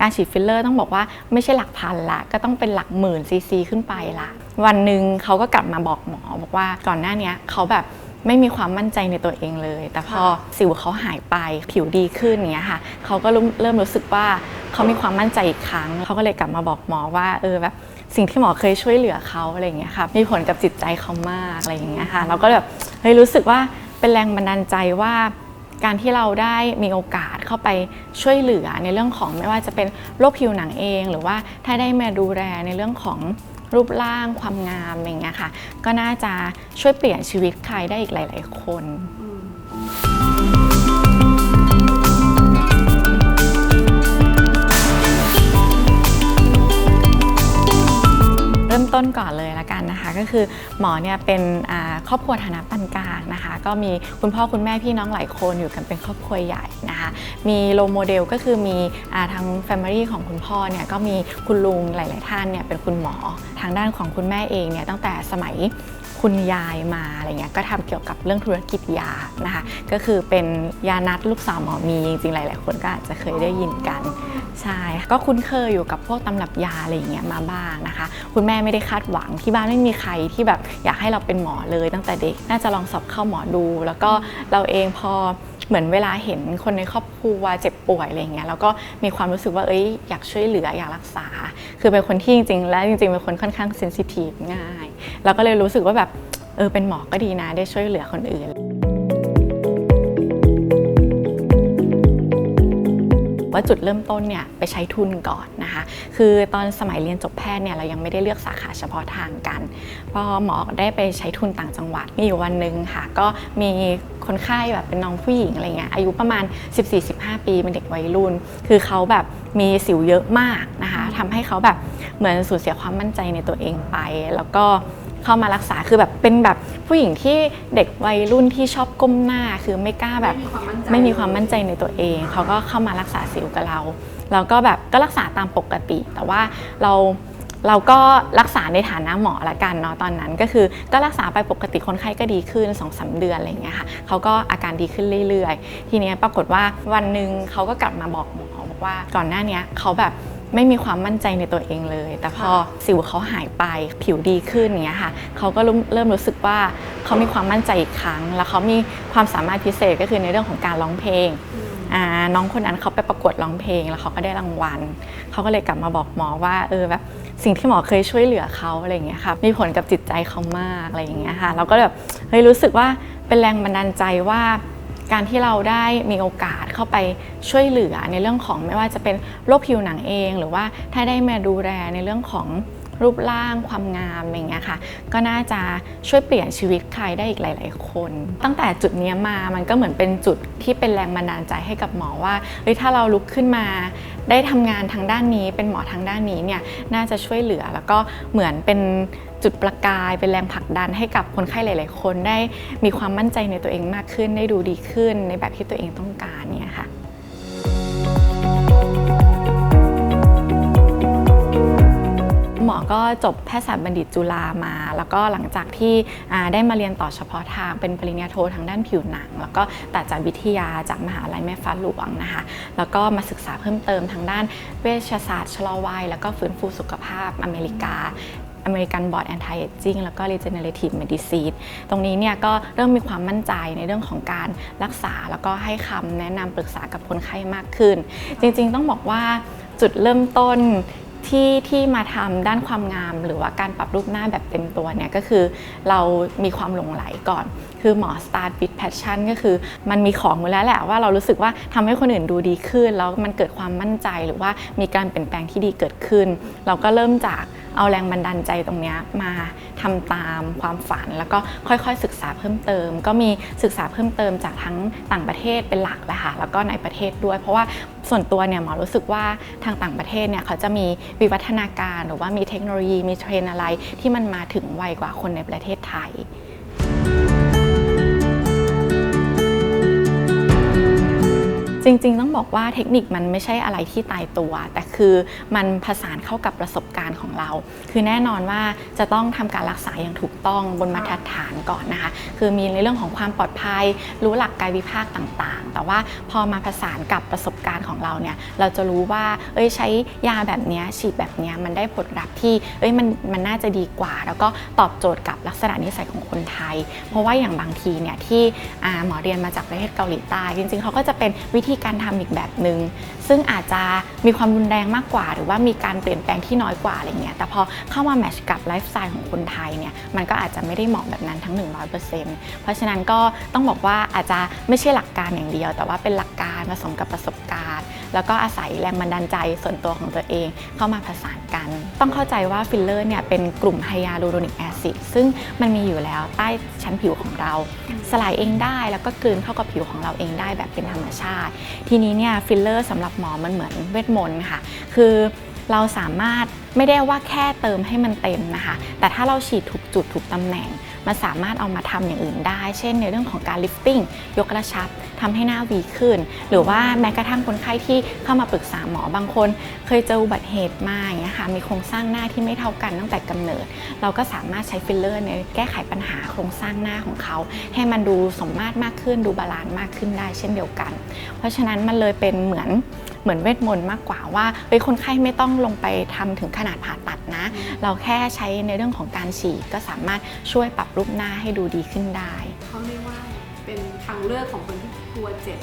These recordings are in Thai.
การฉีดฟิลเลอร์ต้องบอกว่าไม่ใช่หลักพันละ ก็ต้องเป็นหลักหมื่นซีซีขึ้นไปละ วันหนึ่งเขาก็กลับมาบอกหมอบอกว่าก่อนหน้านี้เขาแบบไม่มีความมั่นใจในตัวเองเลย แต่พอสิวเขาหายไปผิวดีขึ้นอย่างเงี้ยค่ะเขาก็เริ่มเริ่มรู้สึกว่าเขามีความมั่นใจอีกครั้งเขาก็เลยกลับมาบอกหมอว่าเออแบบสิ่งที่หมอเคยช่วยเหลือเขาอะไรอย่างเงี้ยค่ะมีผลกับจิตใจเขามากอะไรอย่างเงี้ยค่ะเราก็แบบเฮ้ยรู้สึกว่าเป็นแรงบันดาลใจว่าการที่เราได้มีโอกาส เข้าไปช่วยเหลือในเรื่องของไม่ว่าจะเป็นโรคผิวหนังเอง หรือว่าถ้าได้มาดูแลในเรื่องของรูปร่างความงามอย่างเงี้ยค่ะ ก็น่าจะช่วยเปลี่ยนชีวิตใครได้อีกหลาย ๆ คนเริ่มต้นก่อนเลยละกัน ก็คือหมอเนี่ยเป็นครอบครัวฐานะปานกลางนะคะ ก็มีคุณพ่อคุณแม่พี่น้องหลายคนอยู่กันเป็นครอบครัวใหญ่นะคะ มีโลโมเดลก็คือมีอทางแฟมิลี่ของคุณพ่อเนี่ยก็มีคุณลุงหลาย ๆ ท่านเนี่ยเป็นคุณหมอทางด้านของคุณแม่เองเนี่ยตั้งแต่สมัย คุณยายมาอะไรเงี้ยก็ทำเกี่ยวกับเรื่องธุรกิจยานะคะก็คือเป็นยานัดลูกสาวหมอมีจริงๆหลาย ๆ คนก็อาจจะเคยได้ยินกันใช่ก็คุ้นเคยอยู่กับพวกตำรับยาอะไรอย่างเงี้ยมาบ้างนะคะ คุณแม่ไม่ได้คาดหวังที่บ้านไม่มีใครที่แบบอยากให้เราเป็นหมอเลยตั้งแต่เด็ก น่าจะลองสอบเข้าหมอดู แล้วก็เราเองพอ เหมือนเวลาเห็นคนในครอบครัวเจ็บป่วยอะไรเงี้ยแล้วก็มีความรู้สึกว่าเอ้ยอยากช่วยเหลืออยากรักษา คือเป็นคนที่จริง ๆ แล้วจริงๆเป็นคนค่อนข้างเซนซิทีฟง่ายเราก็เลยรู้สึกว่าแบบเออเป็นหมอก็ดีนะได้ช่วยเหลือคนอื่นว่าจุดเริ่มต้นเนี่ยไปใช้ทุนก่อนนะคะ คือตอนสมัยเรียนจบแพทย์เนี่ยเรายังไม่ได้เลือกสาขาเฉพาะทางกัน พอหมอได้ไปใช้ทุนต่างจังหวัดมีอยู่วันหนึ่งค่ะ ก็มี คนไข้แบบเป็นน้องผู้หญิงอะไรเงี้ยอายุประมาณ 14-15 ปีเป็นเด็กวัยรุ่น คือเขาแบบมีสิวเยอะมากนะคะทำให้เขาแบบเหมือนสูญเสียความมั่นใจในตัวเองไป แล้วก็เข้ามารักษาคือแบบเป็นแบบผู้หญิงที่เด็กวัยรุ่นที่ชอบก้มหน้า คือไม่กล้าแบบไม่มีความมั่นใจไม่มีความมั่นใจในตัวเอง เขาก็เข้ามารักษาสิวกับเราเราก็แบบก็รักษาตามปกติ แต่ว่าเรา เราก็รักษาในฐานะหมอละกันเนาะตอนนั้นก็คือก็รักษาไปปกติคนไข้ก็ดีขึ้น2อสเดือนอะไรเงี้ยค่ะเขาก็อาการดีขึ้นเรื่อยๆ ทีเนี้ยปรากฏว่าวันหนึ่งเขาก็กลับมาบอกหมอบอกว่าก่อนหน้านี้เขาแบบไม่มีความมั่นใจในตัวเองเลย แต่พอสิวเขาหายไปผิวดีขึ้นอย่างเงี้ยค่ะเขาก็เริ่มเริ่มรู้สึกว่าเขามีความมั่นใจอีกครั้ง แล้วเขามีความสามารถพิเศษก็คือในเรื่องของการร้องเพลง น้องคนนั้นเขาไปประกวดร้องเพลงแล้วเขาก็ได้รางวัลเขาก็เลยกลับมาบอกหมอว่าเออแบบสิ่งที่หมอเคยช่วยเหลือเขาอะไรอย่างเงี้ยค่ะมีผลกับจิตใจเขามากอะไรอย่างเงี้ยค่ะเราก็แบบเฮ้ยรู้สึกว่าเป็นแรงบันดาลใจว่าการที่เราได้มีโอกาสเข้าไปช่วยเหลือในเรื่องของไม่ว่าจะเป็นโรคผิวหนังเอง หรือว่าถ้าได้มาดูแลในเรื่องของ รูปร่างความงามอย่างเงี้ยค่ะ ก็น่าจะช่วยเปลี่ยนชีวิตใครได้อีกหลาย ๆ คน ตั้งแต่จุดนี้มามันก็เหมือนเป็นจุดที่เป็นแรงบันดาลใจให้กับหมอว่าเฮ้ยถ้าเราลุกขึ้นมา ได้ทำงานทางด้านนี้ เป็นหมอทางด้านนี้เนี่ยน่าจะช่วยเหลือแล้วก็เหมือนเป็นจุดประกายเป็นแรงผลักดันให้กับคนไข้หลาย ๆ คนได้มีความมั่นใจในตัวเองมากขึ้น ได้ดูดีขึ้นในแบบที่ตัวเองต้องการเนี่ยค่ะ หมอก็จบแพทยศาสตร์บัณฑิตจุฬามา แล้วก็หลังจากที่ได้มาเรียนต่อเฉพาะทางเป็นปริญญาโททางด้านผิวหนัง แล้วก็ตัดจากวิทยาจากมหาลัยแม่ฟ้าหลวงนะคะแล้วก็มาศึกษาเพิ่มเติมทางด้านเวชศาสตร์ชะลอวัยแล้วก็ฟื้นฟูสุขภาพอเมริกาอเมริกันบอร์ดแอนตี้เอจจิ้งแล้วก็ regenerative medicine ตรงนี้เนี่ยก็เริ่มมีความมั่นใจในเรื่องของการรักษาแล้วก็ให้คำแนะนำปรึกษากับคนไข้มากขึ้น จริงๆต้องบอกว่าจุดเริ่มต้น ที่ที่มาทำด้านความงาม หรือว่าการปรับรูปหน้าแบบเต็มตัวเนี่ยก็คือเรามีความหลงไหลก่อน คือหมอ start with passion ก็คือมันมีของอยู่แล้วแหละว่าเรารู้สึกว่าทำให้คนอื่นดูดีขึ้น แล้วมันเกิดความมั่นใจหรือว่ามีการเปลี่ยนแปลงที่ดีเกิดขึ้น เราก็เริ่มจากเอาแรงบันดาลใจตรงนี้มาทำตามความฝัน แล้วก็ค่อยๆศึกษาเพิ่มเติม ก็มีศึกษาเพิ่มเติมจากทั้งต่างประเทศเป็นหลักแหละค่ะแล้วก็ในประเทศด้วย เพราะว่า ส่วนตัวเนี่ยหมอรู้สึกว่าทางต่างประเทศเนี่ยเขาจะมีวิวัฒนาการหรือว่ามีเทคโนโลยีมีเทรนอะไรที่มันมาถึงไวกว่าคนในประเทศไทยจริงๆ ต้องบอกว่าเทคนิคมันไม่ใช่อะไรที่ตายตัว แต่ คือมันผสานเข้ากับประสบการณ์ของเรา คือแน่นอนว่าจะต้องทำการรักษาอย่างถูกต้องบนมาตรฐานก่อนนะคะ คือมีในเรื่องของความปลอดภัย รู้หลักกายวิภาคต่างๆ แต่ว่าพอมาผสานกับประสบการณ์ของเราเนี่ยเราจะรู้ว่าเอ้ยใช้ยาแบบนี้ฉีดแบบนี้มันได้ผลลัพธ์ที่เอ้ยมันมันน่าจะดีกว่า แล้วก็ตอบโจทย์กับลักษณะนิสัยของคนไทย เพราะว่าอย่างบางทีเนี่ยที่หมอเรียนมาจากประเทศเกาหลีใต้จริงๆเขาก็จะเป็นวิธีการทำอีกแบบหนึ่งซึ่งอาจจะมีความรุนแรงมากกว่า หรือว่ามีการเปลี่ยนแปลงที่น้อยกว่าอะไรเงี้ยแต่พอเข้ามาแมชกับไลฟ์สไตล์ของคนไทยเนี่ยมันก็อาจจะไม่ได้เหมาะแบบนั้นทั้ง 100%เพราะฉะนั้นก็ต้องบอกว่าอาจจะไม่ใช่หลักการอย่างเดียว แต่ว่าเป็นหลักการผสมกับประสบการณ์ แล้วก็อาศัยแรงบันดาลใจส่วนตัวของตัวเอง เข้ามาผสานกัน ต้องเข้าใจว่าฟิลเลอร์เนี่ยเป็นกลุ่มไฮยาลูโรนิกแอซิดซึ่งมันมีอยู่แล้วใต้ชั้นผิวของเรา สลายเองได้แล้วก็กลืนเข้ากับผิวของเราเองได้แบบเป็นธรรมชาติ ทีนี้เนี่ยฟิลเลอร์สำหรับหมอมันเหมือนเวทมนต์ค่ะ คือเราสามารถไม่ได้ว่าแค่เติมให้มันเต็มนะคะ แต่ถ้าเราฉีดถูกจุดถูกตำแหน่ง มันสามารถเอามาทำอย่างอื่นได้ เช่น ในเรื่องของการลิฟติ้งยกกระชับทำให้หน้าวีขึ้น หรือว่าแม้กระทั่งคนไข้ที่เข้ามาปรึกษาหมอบางคน เคยเจออุบัติเหตุมาอย่างเงี้ยค่ะมีโครงสร้างหน้าที่ไม่เท่ากันตั้งแต่กำเนิด เราก็สามารถใช้ฟิลเลอร์ในแก้ไขปัญหาโครงสร้างหน้าของเขา ให้มันดูสมมาตรมากขึ้นดูบาลานซ์มากขึ้นได้เช่นเดียวกัน เพราะฉะนั้นมันเลยเป็นเหมือน เหมือนเวทมนต์มากกว่าว่าเฮ้ยคนไข้ไม่ต้องลงไปทำถึงขนาดผ่าตัดนะ เราแค่ใช้ในเรื่องของการฉีดก็สามารถช่วยปรับรูปหน้าให้ดูดีขึ้นได้ เขาเรียกว่าเป็นทางเลือกของคนที่กลัวเจ็บ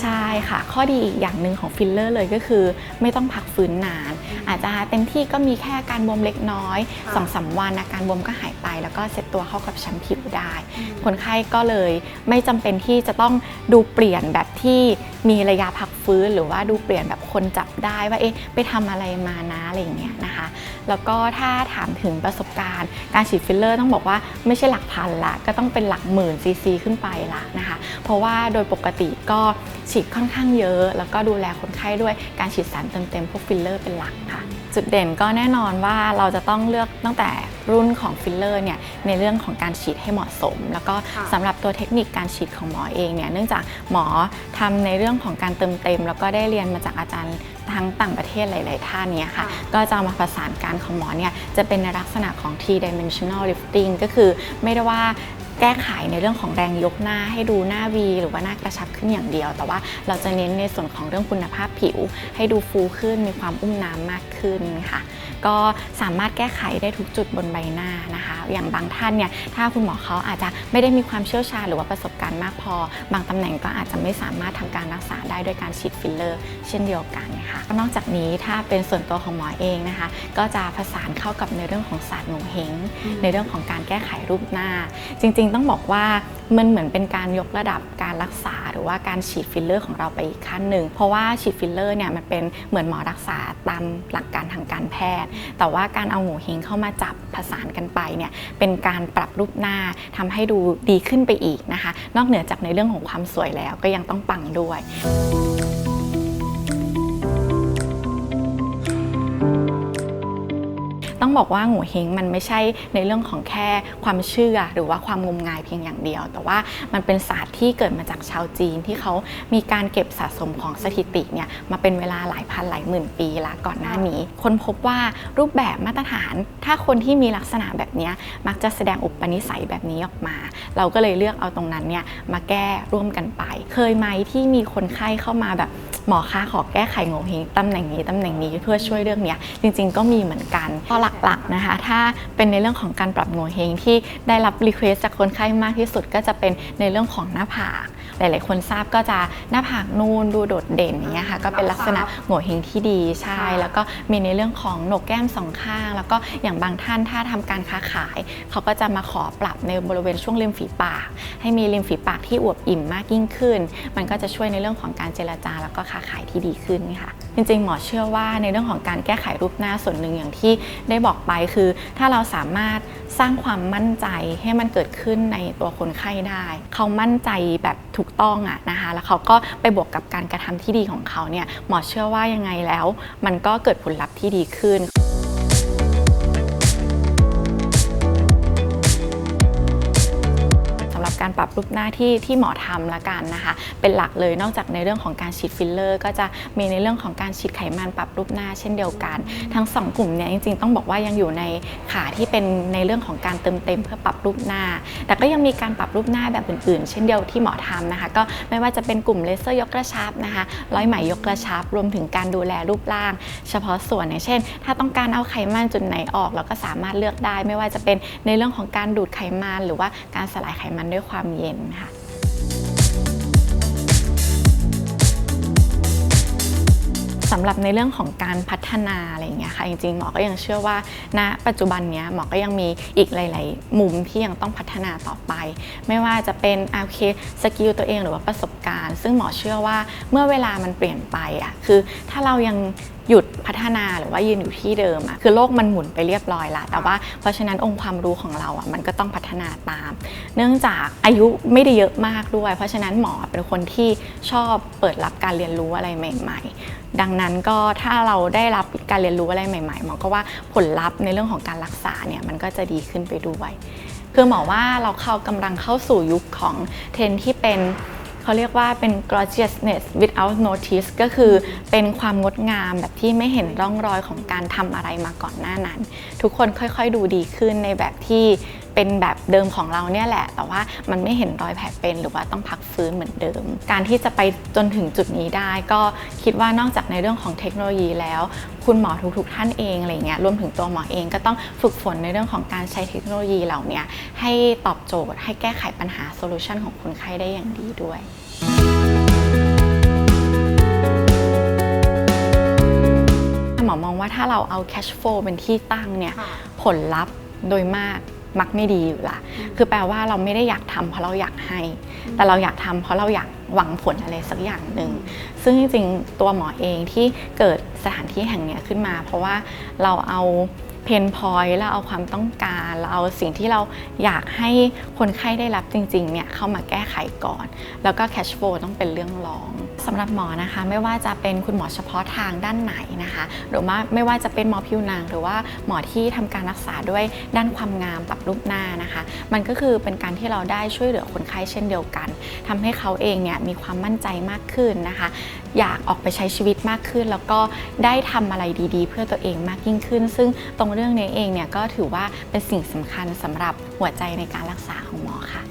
ใช่ค่ะ ข้อดีอีกอย่างหนึ่งของฟิลเลอร์เลยก็คือ ไม่ต้องพักฟื้นนาน อาจจะเต็มที่ก็มีแค่การบวมเล็กน้อยค่ะ2อสวันอาการบวมก็หายไป แล้วก็เซตตัวเข้ากับชั้นผิวได้ คนไข้ก็เลยไม่จำเป็นที่จะต้องดูเปลี่ยนแบบที่มีระยะพักฟื้น หรือว่าดูเปลี่ยนแบบคนจับได้ว่าเอ๊ะไปทำอะไรมานะอะไรอย่างเงี้ยนะคะแล้วก็ถ้าถามถึงประสบการณ์ การฉีดฟิลเลอร์ต้องบอกว่าไม่ใช่หลักพันละก็ต้องเป็นหลักหมื่นซีซีขึ้นไปละนะคะ เพราะว่าโดยปกติก็ฉีดค่อนข้างเยอะ แล้วก็ดูแลคนไข้ด้วยการฉีดสารเติมเต็มพวกฟิลเลอร์เป็นหลักค่ะ จุดเด่นก็แน่นอนว่าเราจะต้องเลือกตั้งแต่รุ่นของฟิลเลอร์เนี่ยในเรื่องของการฉีดให้เหมาะสม แล้วก็ค่ะสำหรับตัวเทคนิคการฉีดของหมอเองเนี่ยเนื่องจากหมอทำในเรื่องของการเติมเต็ม แล้วก็ได้เรียนมาจากอาจารย์ทั้งต่างประเทศหลาย ๆ ท่านเนี่ยค่ะ ก็จะเอามาประสานการของหมอเนี่ยจะเป็นในลักษณะของ three dimensional lifting ก็คือไม่ได้ว่า แก้ไขในเรื่องของแรงยกหน้าให้ดูหน้า V หรือว่าหน้ากระชับขึ้นอย่างเดียว แต่ว่าเราจะเน้นในส่วนของเรื่องคุณภาพผิว ให้ดูฟูขึ้นมีความอุ้มน้ำมากขึ้นค่ะ ก็สามารถแก้ไขได้ทุกจุดบนใบหน้านะคะ อย่างบางท่านเนี่ยถ้าคุณหมอเขาอาจจะไม่ได้มีความเชี่ยวชาญหรือว่าประสบการณ์มากพอ บางตำแหน่งก็อาจจะไม่สามารถทำการรักษาได้ด้วยการฉีดฟิลเลอร์ เช่นเดียวกันค่ะนอกจากนี้ถ้าเป็นส่วนตัวของหมอเองนะคะ ก็จะผสานเข้ากับในเรื่องของศาสตร์หนูเฮงในเรื่องของการแก้ไขรูปหน้า จริงต้องบอกว่ามันเหมือนเป็นการยกระดับการรักษา หรือว่าการฉีดฟิลเลอร์ของเราไปอีกขั้นหนึ่งเพราะว่าฉีดฟิลเลอร์เนี่ยมันเป็นเหมือนหมอรักษาตามหลักการทางการแพทย์ แต่ว่าการเอาหูเฮงเข้ามาจับผสานกันไปเนี่ยเป็นการปรับรูปหน้าทำให้ดูดีขึ้นไปอีกนะคะ นอกเหนือจากในเรื่องของความสวยแล้วก็ยังต้องปังด้วย ต้องบอกว่าโง่เฮงมันไม่ใช่ในเรื่องของแค่ความเชื่อหรือว่าความงมงายเพียงอย่างเดียว แต่ว่ามันเป็นศาสตร์ที่เกิดมาจากชาวจีนที่เขามีการเก็บสะสมของสถิติเนี่ยมาเป็นเวลาหลายพันหลายหมื่นปีละก่อนหน้านี้ คนพบว่ารูปแบบมาตรฐาน ถ้าคนที่มีลักษณะแบบนี้มักจะแสดงอุปนิสัยแบบนี้ออกมา เราก็เลยเลือกเอาตรงนั้นเนี่ยมาแก้ร่วมกันไป เคยไหมที่มีคนไข้เข้ามาแบบ หมอคะขอแก้ไขโงเฮงตำแหน่งนี้ตำแหน่งนี้เพื่อช่วยเรื่องเนี้ยจริง ๆ ก็มีเหมือนกันพอหลักๆนะคะถ้าเป็นในเรื่องของการปรับโงเฮงที่ได้รับรีเควสจากคนไข้มากที่สุดก็จะเป็นในเรื่องของหน้าผากหลาย ๆ คนทราบก็จะหน้าผากนูนดูโดดเด่นอย่างเงี้ยค่ะก็เป็นลักษณะโงเฮงที่ดีใช่ แล้วก็มีในเรื่องของโหนกแก้มสองข้าง แล้วก็อย่างบางท่านถ้าทำการค้าขาย เขาก็จะมาขอปรับในบริเวณช่วงริมฝีปาก ให้มีริมฝีปากที่อวบอิ่มมากยิ่งขึ้น มันก็จะช่วยในเรื่องของการเจรจาแล้วก็ค้าขายที่ดีขึ้นค่ะ จริงๆ หมอเชื่อว่าในเรื่องของการแก้ไขรูปหน้าส่วนหนึ่งอย่างที่ได้บอกไปคือ ถ้าเราสามารถสร้างความมั่นใจให้มันเกิดขึ้นในตัวคนไข้ได้ เขามั่นใจแบบถูกต้องอะนะคะ แล้วเขาก็ไปบวกกับการกระทำที่ดีของเขาเนี่ยหมอเชื่อว่ายังไงแล้ว มันก็เกิดผลลัพธ์ที่ดีขึ้น ปรับรูปหน้าที่ที่หมอทำละกันนะคะ เป็นหลักเลยนอกจากในเรื่องของการฉีดฟิลเลอร์ ก็จะมีในเรื่องของการฉีดไขมันปรับรูปหน้าเช่นเดียวกัน ทั้งสองกลุ่มเนี่ยจริงๆ ต้องบอกว่ายังอยู่ในขาที่เป็นในเรื่องของการเติมเต็มเพื่อปรับรูปหน้า แต่ก็ยังมีการปรับรูปหน้าแบบอื่นๆ เช่นเดียวที่หมอทำนะคะ ก็ไม่ว่าจะเป็นกลุ่มเลเซอร์ยกกระชับนะคะร้อยไหมยกกระชับ รวมถึงการดูแลรูปร่าง เฉพาะส่วนอย่างเช่น ถ้าต้องการเอาไขมันจุดไหนออกเราก็สามารถเลือกได้ ไม่ว่าจะเป็นในเรื่องของการดูดไขมันหรือว่าการสลายไขมันด้วยความเย็นค่ะ สำหรับในเรื่องของการพัฒนาอะไรอย่างเงี้ยค่ะจริงๆหมอก็ยังเชื่อว่าณปัจจุบันเนี้ยหมอก็ยังมีอีกหลาย ๆ มุมที่ยังต้องพัฒนาต่อไป ไม่ว่าจะเป็นโอเคสกิลตัวเองหรือว่าประสบการณ์ ซึ่งหมอเชื่อว่าเมื่อเวลามันเปลี่ยนไปอะคือถ้าเรายังหยุดพัฒนาหรือว่ายืนอยู่ที่เดิมอะคือโลกมันหมุนไปเรียบร้อยละแต่ว่าเพราะฉะนั้นองค์ความรู้ของเราอะมันก็ต้องพัฒนาตาม เนื่องจากอายุไม่ได้เยอะมากด้วย เพราะฉะนั้นหมอเป็นคนที่ชอบเปิดรับการเรียนรู้อะไรใหม่ ๆ ดังนั้นก็ถ้าเราได้รับการเรียนรู้อะไรใหม่ๆหมอก็ว่าผลลัพธ์ในเรื่องของการรักษาเนี่ยมันก็จะดีขึ้นไปด้วยคือหมอว่าเราเข้ากำลังเข้าสู่ยุคของเทรนที่เป็นเขาเรียกว่าเป็น gorgeousness without notice ก็คือเป็นความงดงามแบบที่ไม่เห็นร่องรอยของการทำอะไรมาก่อนหน้านั้น ทุกคนค่อยๆดูดีขึ้นในแบบที่ เป็นแบบเดิมของเราเนี่ยแหละ แต่ว่ามันไม่เห็นรอยแผลเป็นหรือว่าต้องพักฟื้นเหมือนเดิม การที่จะไปจนถึงจุดนี้ได้ ก็คิดว่านอกจากในเรื่องของเทคโนโลยีแล้ว คุณหมอทุกๆ ท่านเองอะไรเงี้ยรวมถึงตัวหมอเองก็ต้องฝึกฝนในเรื่องของการใช้เทคโนโลยีเหล่านี้ให้ตอบโจทย์ ให้แก้ไขปัญหาโซลูชันของคนไข้ได้อย่างดีด้วยหมอมองว่าถ้าเราเอา cash flow เป็นที่ตั้งเนี่ยค่ะผลลัพธ์โดยมาก มักไม่ดีอยู่ละคือแปลว่าเราไม่ได้อยากทำเพราะเราอยากให้ แต่เราอยากทำเพราะเราอยากหวังผลอะไรสักอย่างหนึ่ง ซึ่งจริงๆตัวหมอเองที่เกิดสถานที่แห่งเนี้ยขึ้นมา เพราะว่าเราเอา เพนพอยต์แล้วเอาความต้องการเราเอาสิ่งที่เราอยากให้คนไข้ได้รับจริงๆเนี่ยเข้ามาแก้ไขก่อน แล้วก็ cash flow ต้องเป็นเรื่องรองสำหรับหมอนะคะไม่ว่าจะเป็นคุณหมอเฉพาะทางด้านไหนนะคะ หรือว่าไม่ว่าจะเป็นหมอผิวหนัง หรือว่าหมอที่ทำการรักษาด้วยด้านความงามปรับรูปหน้านะคะ มันก็คือเป็นการที่เราได้ช่วยเหลือคนไข้เช่นเดียวกันทำให้เขาเองเนี่ยมีความมั่นใจมากขึ้นนะคะ อยากออกไปใช้ชีวิตมากขึ้น แล้วก็ได้ทำอะไรดีๆ เพื่อตัวเองมากยิ่งขึ้น ซึ่งตรงเรื่องนี้เองเนี่ยก็ถือว่าเป็นสิ่งสำคัญสำหรับหัวใจในการรักษาของหมอค่ะ